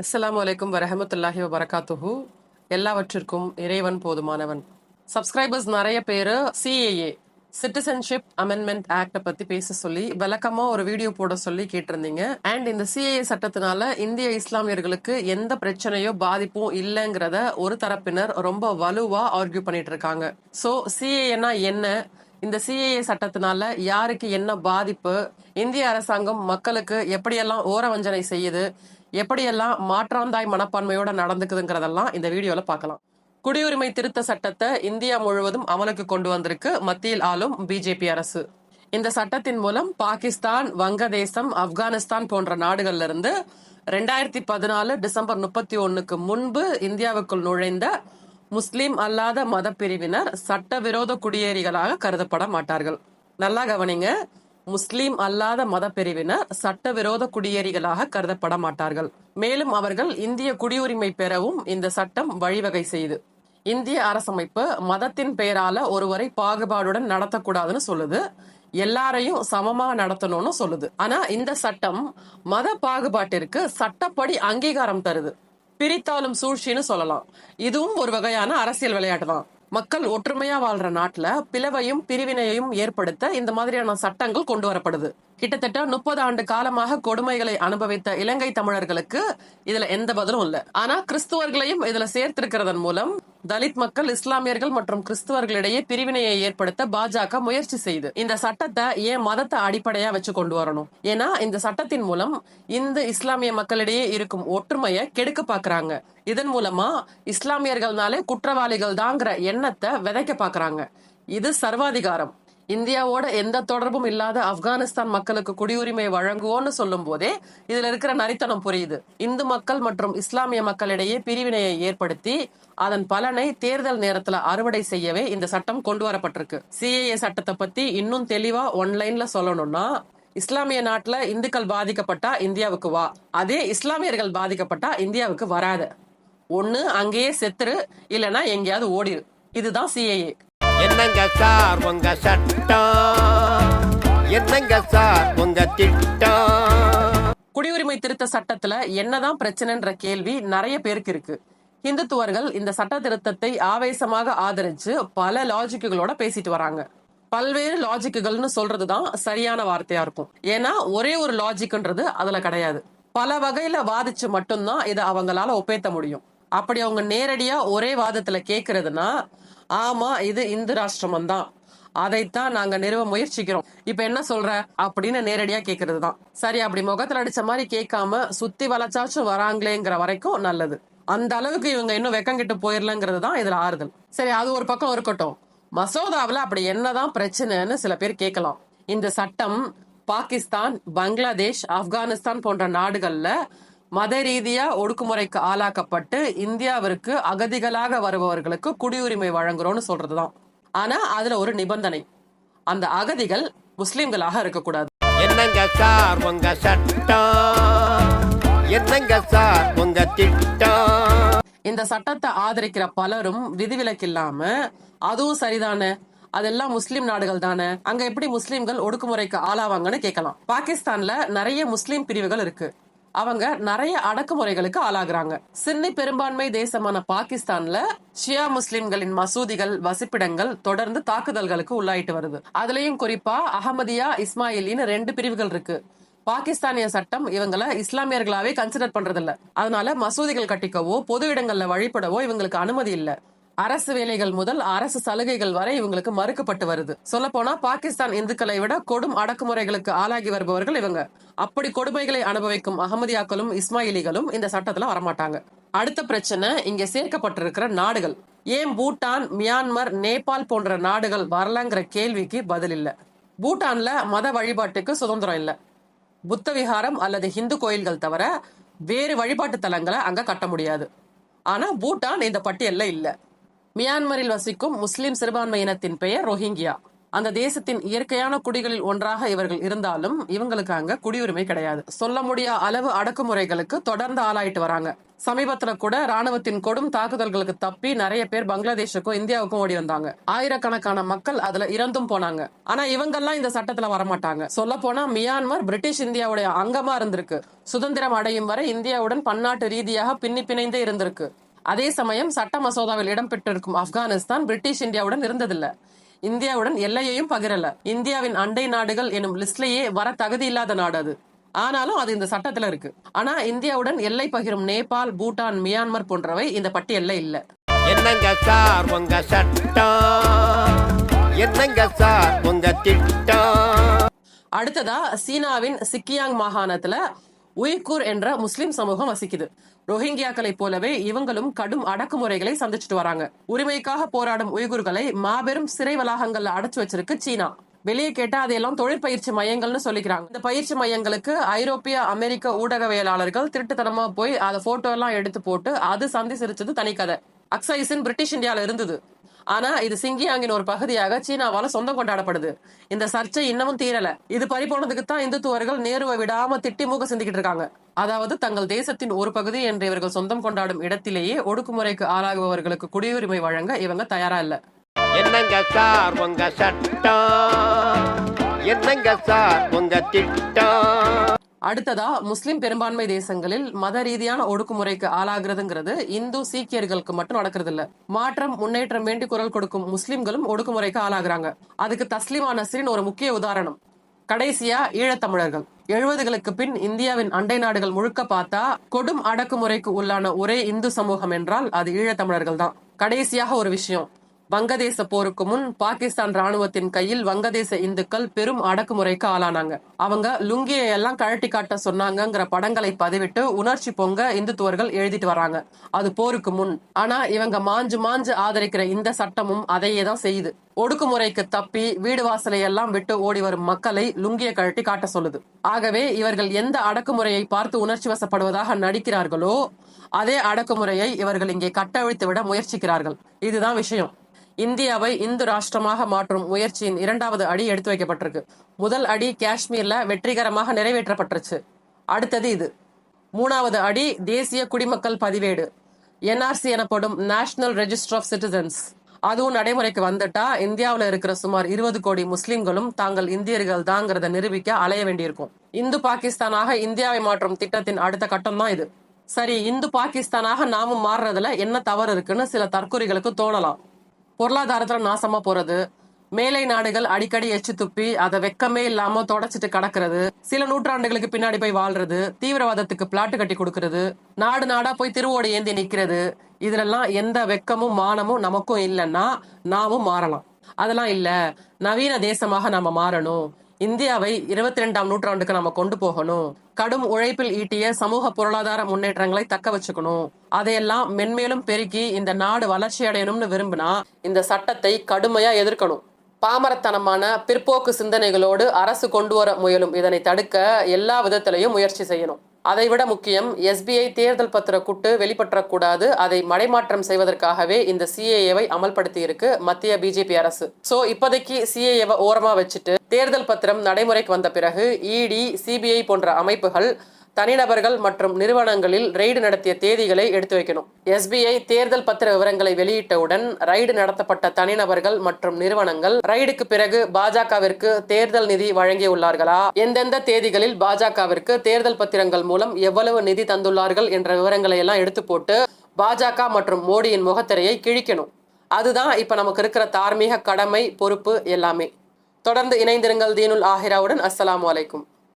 அஸ்ஸலாமு அலைக்கும் வரஹமத்துல்லாஹி வரகாத்துஹு எல்லாவற்றிற்கும் இறைவன் போதுமானவன். சப்ஸ்கிரைபர்ஸ் நிறைய பேர் சிஏஏ சிட்டிசன்ஷிப் அமெண்ட்மெண்ட் ஆக்டை பத்தி பேச சொல்லி விளக்கமா ஒரு வீடியோ போட சொல்லி கேட்டிருந்தீங்க. அண்ட் இந்த சிஏஏ சட்டத்தினால இந்திய இஸ்லாமியர்களுக்கு எந்த பிரச்சனையோ பாதிப்பும் இல்லைங்கிறத ஒரு தரப்பினர் ரொம்ப வலுவா ஆர்கியூ பண்ணிட்டு இருக்காங்க ஸோ சிஏஏனா என்ன? இந்த சிஏஏ சட்டத்தினால யாருக்கு என்ன பாதிப்பு? இந்திய அரசாங்கம் மக்களுக்கு எப்படியெல்லாம் ஓரவஞ்சனை செய்யுது? எப்படியெல்லாம் மாற்றாந்தாய் மனப்பான்மையோட நடந்துக்குதுங்கிறதெல்லாம் இந்த வீடியோல பார்க்கலாம். குடியுரிமை திருத்த சட்டத்தை இந்தியா முழுவதும் அமலுக்கு கொண்டு வந்திருக்கு மத்தியில் ஆளும் பிஜேபி அரசு. இந்த சட்டத்தின் மூலம் பாகிஸ்தான் வங்கதேசம் ஆப்கானிஸ்தான் போன்ற நாடுகள்ல இருந்து ரெண்டாயிரத்தி பதினாலு டிசம்பர் முப்பத்தி ஒன்னுக்கு முன்பு இந்தியாவுக்குள் நுழைந்த முஸ்லீம் அல்லாத மதப்பிரிவினர் சட்டவிரோத குடியேறிகளாக கருதப்பட மாட்டார்கள். நல்லா கவனிங்க. முஸ்லீம் அல்லாத மத பிரிவினர் சட்டவிரோத குடியேறிகளாக கருதப்பட மாட்டார்கள் மேலும் அவர்கள் இந்திய குடியுரிமை பெறவும் இந்த சட்டம் வழிவகை செய்து. இந்திய அரசமைப்பு மதத்தின் பெயரால ஒருவரை பாகுபாடுடன் நடத்தக்கூடாதுன்னு சொல்லுது. எல்லாரையும் சமமா நடத்தணும்னு சொல்லுது. ஆனா இந்த சட்டம் மத பாகுபாட்டிற்கு சட்டப்படி அங்கீகாரம் தருது. பிரித்தாலும் சூழ்ச்சின்னு சொல்லலாம். இதுவும் ஒரு வகையான அரசியல் விளையாட்டு தான் மக்கள் ஒற்றுமையா வாழ்ற நாட்டுல பிளவையும் பிரிவினையையும் ஏற்படுத்த இந்த மாதிரியான சட்டங்கள் கொண்டு வரப்படுது. கிட்டத்தட்ட முப்பது ஆண்டு காலமாக கொடுமைகளை அனுபவித்த இலங்கை தமிழர்களுக்கு இதுல எந்த பதிலும் இல்ல. ஆனா கிறிஸ்துவர்களையும் இதுல சேர்த்திருக்கிறதன் மூலம் தலித் மக்கள் இஸ்லாமியர்கள் மற்றும் கிறிஸ்துவர்களிடையே பிரிவினையை ஏற்படுத்த பாஜக முயற்சி செய்து. இந்த சட்டத்தை ஏன் மதத்தை அடிப்படையா வச்சு கொண்டு வரணும்? ஏன்னா இந்த சட்டத்தின் மூலம் இந்து இஸ்லாமிய மக்களிடையே இருக்கும் ஒற்றுமையை கெடுக்க பாக்குறாங்க. இதன் மூலமா இஸ்லாமியர்கள்னாலே குற்றவாளிகள் தாங்கிற எண்ணத்தை விதைக்க பாக்குறாங்க. இது சர்வாதிகாரம். இந்தியாவோட எந்த தொடர்பும் இல்லாத ஆப்கானிஸ்தான் மக்களுக்கு குடியுரிமை வழங்குவோன்னு சொல்லும் போதே இதுல இருக்கிற நரித்தனம் புரியுது. இந்து மக்கள் மற்றும் இஸ்லாமிய மக்களிடையே பிரிவினையை ஏற்படுத்தி அதன் பலனை தேர்தல் நேரத்துல அறுவடை செய்யவே இந்த சட்டம் கொண்டு வரப்பட்டிருக்கு. சிஏஏ சட்டத்தை பத்தி இன்னும் தெளிவா ஒன்லைன்ல சொல்லணும்னா இஸ்லாமிய நாட்டுல இந்துக்கள் பாதிக்கப்பட்டா இந்தியாவுக்கு வா. அதே இஸ்லாமியர்கள் பாதிக்கப்பட்டா இந்தியாவுக்கு வராது. ஒண்ணு அங்கேயே செத்துரு இல்லனா எங்கேயாவது ஓடிரு. இதுதான் சிஏஏ என்னங்க சார் உங்க சட்டம்? என்னங்க சார் உங்க திட்டம்? குடியுரிமை திருத்த சட்டத்துல என்னதான் பிரச்சனைன்ற கேள்வி நிறைய பேருக்கு இருக்கு. இந்துத்துவர்கள் இந்த சட்ட திருத்தத்தை ஆவேசமாக ஆதரிச்சு பல லாஜிக்குகளோட பேசிட்டு வராங்க. பல்வேறு லாஜிக்குகள்னு சொல்றதுதான் சரியான வார்த்தையா இருக்கும். ஏன்னா ஒரே ஒரு லாஜிக்ன்றது அதுல கிடையாது. பல வகையில வாதிச்சு மட்டும்தான் இதை அவங்களால ஒப்பேத்த முடியும். அப்படி அவங்க நேரடியா ஒரே வாதத்துல கேக்குறதுனா ஆமா இது இந்து ராஷ்டிரமம் தான் அதைத்தான் நாங்க நிறுவ முயற்சிக்கிறோம். இப்ப என்ன சொல்ற? அப்படின்னு நேரடியா கேக்குறது தான் சரி அப்படி முகத்துல அடிச்ச மாதிரி கேட்காம சுத்தி வளைச்சாச்சும் வராங்களேங்கிற வரைக்கும் நல்லது. அந்த அளவுக்கு இவங்க இன்னும் வெக்கங்கிட்டு போயிடலங்கிறது தான் இதுல ஆறுதல். சரி அது ஒரு பக்கம் இருக்கட்டும். மசோதாவில் அப்படி என்னதான் பிரச்சனைன்னு சில பேர் கேட்கலாம். இந்த சட்டம் பாகிஸ்தான் பங்களாதேஷ் ஆப்கானிஸ்தான் போன்ற நாடுகள்ல மத ரீதியா ஒடுக்குமுறைக்கு ஆளாக்கப்பட்டு இந்தியாவிற்கு அகதிகளாக வருபவர்களுக்கு குடியுரிமை வழங்குறோம்னு சொல்றதுதான். ஆனா அதுல ஒரு நிபந்தனை. அந்த அகதிகள் முஸ்லிம்களாக இருக்கக்கூடாது. என்னங்க சார் உங்க சட்டம்? என்னங்க சார் உங்க திட்டம்? இந்த சட்டத்தை ஆதரிக்கிற பலரும் விதிவிலக்கில்லாம அதுவும் சரிதானே? அதெல்லாம் முஸ்லிம் நாடுகள் தானே? அங்க எப்படி முஸ்லிம்கள் ஒடுக்குமுறைக்கு ஆளாவாங்கன்னு கேட்கலாம். பாகிஸ்தான்ல நிறைய முஸ்லிம் பிரிவுகள் இருக்கு. அவங்க நிறைய அடக்குமுறைகளுக்கு ஆளாகிறாங்க. சின்னி பெரும்பான்மை தேசமான பாகிஸ்தான்ல ஷியா முஸ்லிம்களின் மசூதிகள் வசிப்பிடங்கள் தொடர்ந்து தாக்குதல்களுக்கு உள்ளாயிட்டு வருது. அதுலயும் குறிப்பா அகமதியா இஸ்மாயிலின்னு ரெண்டு பிரிவுகள் இருக்கு. பாகிஸ்தானிய சட்டம் இவங்களை இஸ்லாமியர்களாவே கன்சிடர் பண்றதில்ல. அதனால மசூதிகள் கட்டிக்கவோ பொது இடங்கள்ல வழிபடவோ இவங்களுக்கு அனுமதி இல்லை. அரசு வேலைகள் முதல் அரசு சலுகைகள் வரை இவங்களுக்கு மறுக்கப்பட்டு வருது. சொல்ல போனா பாகிஸ்தான் இந்துக்களை விட கொடும் அடக்குமுறைகளுக்கு ஆளாகி வருபவர்கள் இவங்க. அப்படி கொடுமைகளை அனுபவிக்கும் அகமதியாக்களும் இஸ்மாயிலிகளும் இந்த சட்டத்துல வரமாட்டாங்க. அடுத்த பிரச்சனை இங்க சேர்க்கப்பட்டிருக்கிற நாடுகள். ஏன் பூட்டான் மியான்மர் நேபாள் போன்ற நாடுகள் வரலங்கிற கேள்விக்கு பதில் இல்ல. பூட்டான்ல மத வழிபாட்டுக்கு சுதந்திரம் இல்ல. புத்த விகாரம் அல்லது ஹிந்து கோயில்கள் தவிர வேறு வழிபாட்டு தலங்களை அங்க கட்ட முடியாது. ஆனா பூட்டான் இந்த பட்டியல்ல இல்லை. மியான்மரில் வசிக்கும் முஸ்லிம் சிறுபான்மை இனத்தின் பெயர் ரோஹிங்கியா. அந்த தேசத்தின் இயற்கையான குடிகளில் ஒன்றாக இவர்கள் இருந்தாலும் இவங்களுக்கு அங்க குடியுரிமை கிடையாது. சொல்ல முடியா அளவு அடக்குமுறைகளுக்கு தொடர்ந்து ஆளாயிட்டு வராங்க. சமீபத்துல கூட ராணுவத்தின் கொடும் தாக்குதல்களுக்கு தப்பி நிறைய பேர் பங்களாதேஷுக்கும் இந்தியாவுக்கும் ஓடி வந்தாங்க. ஆயிரக்கணக்கான மக்கள் அதுல இறந்தும் போனாங்க. ஆனா இவங்கெல்லாம் இந்த சட்டத்துல வரமாட்டாங்க. சொல்ல போனா மியான்மர் பிரிட்டிஷ் இந்தியாவுடைய அங்கமா இருந்திருக்கு. சுதந்திரம் அடையும் வரை இந்தியாவுடன் பன்னாட்டு ரீதியாக பின்னி பிணைந்தே இருந்திருக்கு. அதே சமயம் சட்ட மசோதாவில் இடம்பெற்றிருக்கும் ஆப்கானிஸ்தான் பிரிட்டிஷ் இந்தியாவுடன் இருந்ததில்ல. இந்தியாவுடன் எல்லையையும் பகிரல. இந்தியாவின் அண்டை நாடுகள் எனும் லிஸ்ட்லயே வர தகுதி இல்லாத நாடு அது. ஆனாலும் அது இந்த சட்டத்துல இருக்கு. ஆனா இந்தியாவுடன் எல்லை பகிரும் நேபாள் பூட்டான் மியான்மர் போன்றவை இந்த பட்டியல்ல இல்ல. என்னங்க சார் உங்க சட்டம்? என்னங்க சார் உங்க திட்டம்? அடுத்ததா சீனாவின் சிக்கியாங் மாகாணத்துல உய்கூர் என்ற முஸ்லிம் சமூகம் வசிக்குது. ரோஹிங்கியாக்களை போலவே இவங்களும் கடும் அடக்குமுறைகளை சந்திச்சுட்டு வராங்க. உரிமைக்காக போராடும் உய்கூர்களை மாபெரும் சிறை வளாகங்கள்ல அடைச்சு வச்சிருக்கு சீனா. வெளியே கேட்டா அதையெல்லாம் தொழிற்பயிற்சி மையங்கள்னு சொல்லிக்கிறாங்க. இந்த பயிற்சி மையங்களுக்கு ஐரோப்பிய அமெரிக்க ஊடகவியலாளர்கள் திருட்டுத்தனமா போய் அதை போட்டோ எல்லாம் எடுத்து போட்டு அது சந்தி சிரிச்சது தனி கதை அக்சைஸின் பிரிட்டிஷ் இந்தியால இருந்தது. ஆனா இது சிங்கியாங்கின் ஒரு பகுதியாக சீனாவால சொந்தம் கொண்டாடப்படுது. இந்த சர்ச்சை இன்னமும் தீரல. இது பறிபோனதுக்கு தான் இந்துத்துவர்கள் நேருவை விடாம திட்டி மூக்க சிந்திக்கிட்டு இருக்காங்க. அதாவது தங்கள் தேசத்தின் ஒரு பகுதி என்று இவர்கள் சொந்தம் கொண்டாடும் இடத்திலேயே ஒடுக்குமுறைக்கு ஆளாகுபவர்களுக்கு குடியுரிமை வழங்க இவங்க தயாரா இல்ல. என்னங்க சார் உங்க சட்டம்? என்னங்க சார் உங்க திட்டம்? அடுத்ததா முஸ்லிம் பெரும்பான்மை தேசங்களில் மத ரீதியான ஒடுக்குமுறைக்கு ஆளாகிறதுங்கிறது இந்து சீக்கியர்களுக்கு மட்டும் நடக்கிறது இல்ல மாற்றம் முன்னேற்றம் வேண்டி குரல் கொடுக்கும் முஸ்லிம்களும் ஒடுக்குமுறைக்கு ஆளாகிறாங்க. அதுக்கு தஸ்லிமா நஸ்ரின் ஒரு முக்கிய உதாரணம். கடைசியா ஈழத்தமிழர்கள். எழுபதுகளுக்கு பின் இந்தியாவின் அண்டை நாடுகள் முழுக்க பார்த்தா கொடும் அடக்குமுறைக்கு உள்ளான ஒரே இந்து சமூகம் என்றால் அது ஈழத்தமிழர்கள் தான் கடைசியாக ஒரு விஷயம். வங்கதேச போருக்கு முன் பாகிஸ்தான் ராணுவத்தின் கையில் வங்கதேச இந்துக்கள் பெரும் அடக்குமுறைக்கு ஆளானாங்க. அவங்க லுங்கியை எல்லாம் கழட்டி காட்ட சொன்னாங்கங்கிற படங்களை பதிவிட்டு உணர்ச்சி பொங்க இந்துத்துவர்கள் எழுதிட்டு வராங்க. அது போருக்கு முன். ஆனா இவங்க மாஞ்சு மாஞ்சு ஆதரிக்கிற இந்த சட்டமும் அதையே தான் செய்யுது. ஒடுக்குமுறைக்கு தப்பி வீடு வாசலை எல்லாம் விட்டு ஓடி வரும் மக்களை லுங்கியை கழட்டி காட்ட சொல்லுது. ஆகவே இவர்கள் எந்த அடக்குமுறையை பார்த்து உணர்ச்சி வசப்படுவதாக நடிக்கிறார்களோ அதே அடக்குமுறையை இவர்கள் இங்கே கட்டவிழ்த்து விட முயற்சிக்கிறார்கள். இதுதான் விஷயம். இந்தியாவை இந்து ராஷ்டிரமாக மாற்றும் முயற்சியின் இரண்டாவது அடி எடுத்து வைக்கப்பட்டிருக்கு. முதல் அடி காஷ்மீர்ல வெற்றிகரமாக நிறைவேற்றப்பட்டுருச்சு. அடுத்தது இது. மூணாவது அடி தேசிய குடிமக்கள் பதிவேடு. என்ஆர்சி எனப்படும் நேஷனல் ரெஜிஸ்டர் ஆஃப் சிட்டிசன்ஸ் அதுவும் நடைமுறைக்கு வந்துட்டா இந்தியாவில் இருக்கிற சுமார் இருபது கோடி முஸ்லிம்களும் தாங்கள் இந்தியர்கள் தாங்கிறத நிரூபிக்க அலைய வேண்டியிருக்கும். இந்து பாகிஸ்தானாக இந்தியாவை மாற்றும் திட்டத்தின் அடுத்த கட்டம் தான் இது. சரி இந்து பாகிஸ்தானாக நாமும் மாறுறதுல என்ன தவறு இருக்குன்னு சில தற்கொலைகளுக்கு தோணலாம். பொருளாதாரத்துல நாசமா போறது. மேலை நாடுகள் அடிக்கடி எச்சு துப்பி அதை வெக்கமே இல்லாம தொடச்சிட்டு கடக்கிறது. சில நூற்றாண்டுகளுக்கு பின்னாடி போய் வாழ்றது. தீவிரவாதத்துக்கு பிளாட்டு கட்டி கொடுக்கறது. நாடு நாடா போய் திருவோடு ஏந்தி நிக்கிறது. இதுலெல்லாம் எந்த வெக்கமும் மானமும் நமக்கும் இல்லைன்னா நாமும் மாறலாம். அதெல்லாம் இல்ல. நவீன தேசமாக நாம மாறணும். இந்தியாவை இருபத்தி ரெண்டாம் நூற்றாண்டுக்கு நம்ம கொண்டு போகணும். கடும் உழைப்பில் ஈட்டிய சமூக பொருளாதார முன்னேற்றங்களை தக்க வச்சுக்கணும். அதையெல்லாம் மென்மேலும் பெருக்கி இந்த நாடு வளர்ச்சி அடையணும்னு விரும்பினா இந்த சட்டத்தை கடுமையா எதிர்க்கணும். பாமரத்தனமான பிற்போக்கு சிந்தனைகளோடு அரசு கொண்டு வர முயலும். இதனை தடுக்க எல்லா விதத்திலையும் முயற்சி செய்யணும். அதைவிட முக்கியம் எஸ்பிஐ தேர்தல் பத்திர குட்டு வெளிப்பற்றக்கூடாது. அதை மடைமாற்றம் செய்வதற்காகவே இந்த சிஏஏவை அமல்படுத்தி இருக்கு மத்திய பிஜேபி அரசு. சோ இப்போதைக்கு சிஏஏவை ஓரமா வச்சுட்டு தேர்தல் பத்திரம் நடைமுறைக்கு வந்த பிறகு இடி சிபிஐ போன்ற அமைப்புகள் தனிநபர்கள் மற்றும் நிறுவனங்களில் ரெய்டு நடத்திய தேதிகளை எடுத்து வைக்கணும். எஸ்பிஐ தேர்தல் பத்திர விவரங்களை வெளியிட்டவுடன் ரைடு நடத்தப்பட்ட தனிநபர்கள் மற்றும் நிறுவனங்கள் ரைடுக்கு பிறகு பாஜகவிற்கு தேர்தல் நிதி வழங்கியுள்ளார்களா? எந்தெந்த தேதிகளில் பாஜகவிற்கு தேர்தல் பத்திரங்கள் மூலம் எவ்வளவு நிதி தந்துள்ளார்கள் என்ற விவரங்களை எல்லாம் எடுத்து போட்டு பாஜக மற்றும் மோடியின் முகத்திரையை கிழிக்கணும். அதுதான் இப்ப நமக்கு இருக்கிற தார்மீக கடமை பொறுப்பு எல்லாமே. தொடர்ந்து இணைந்திருங்கள் தீனுல் ஆஹிராவுடன். அஸ்ஸலாமு அலைக்கும்.